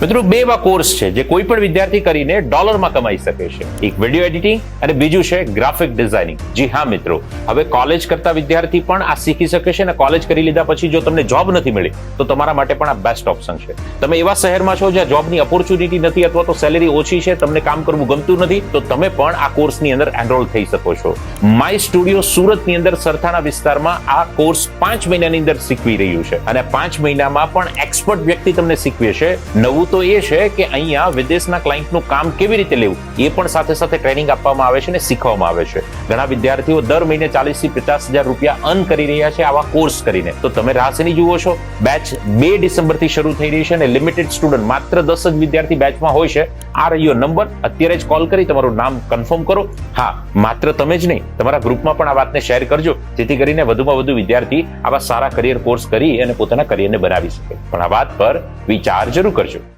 મિત્રો, બે એવા કોર્સ છે જે કોઈ પણ વિદ્યાર્થી કરીને ડોલરમાં કમાઈ શકે છે. એક વીડિયો એડિટિંગ અને બીજું છે ગ્રાફિક ડિઝાઇનિંગ જી હા, મિત્રો. હવે કોલેજ કરતા વિદ્યાર્થી પણ આ શીખી શકે છે અને કોલેજ કરી લીધા પછી જો તમને જોબ નથી મળી, તો તમારા માટે પણ આ બેસ્ટ ઓપ્શન છે. તમે એવા શહેરમાં છો જ્યાં જોબની ઓપોર્ચ્યુનિટી નથી અથવા તો સેલેરી ઓછી છે, તમને કામ કરવું ગમતું નથી, તો તમે પણ આ કોર્સની અંદર એનરોલ થઈ શકો છો. માય સ્ટુડિયો સુરતની અંદર સરથાણા વિસ્તારમાં આ કોર્સ પાંચ મહિનાની અંદર શીખવી રહ્યું છે. અને પાંચ મહિનામાં પણ એક્સપર્ટ વ્યક્તિ તમને શીખવે છે નવું તો એ છે કે અહીંયા વિદેશના ક્લાયન્ટનું કામ કેવી રીતે લેવું? એ પણ સાથે સાથે ટ્રેનિંગ આપવામાં આવે છે અને શીખવામાં આવે છે. ઘણા વિદ્યાર્થીઓ દર મહિને ચાલીસથી પચાસ હજાર રૂપિયા અર્ન કરી રહ્યા છે આવા કોર્સ કરીને. તો તમે રાહ જુઓ છો બેચ બે ડિસેમ્બરથી શરૂ થઈ રહી છે અને લિમિટેડ સ્ટુડન્ટ માત્ર દસ જ વિદ્યાર્થી બેચમાં હોય છે. આ રહ્યો નંબર અત્યારે જ કોલ કરી તમારું નામ કન્ફર્મ કરો. હા, માત્ર તમે જ નહીં, તમારા ગ્રુપમાં પણ આ વાતને શેર કરજો. જેથી કરીને વધુમાં વધુ વિદ્યાર્થી આવા સારા કરિયર કોર્સ કરી અને પોતાના કરિયરને બનાવી શકે. પણ આ વાત પર વિચાર જરૂર કરજો.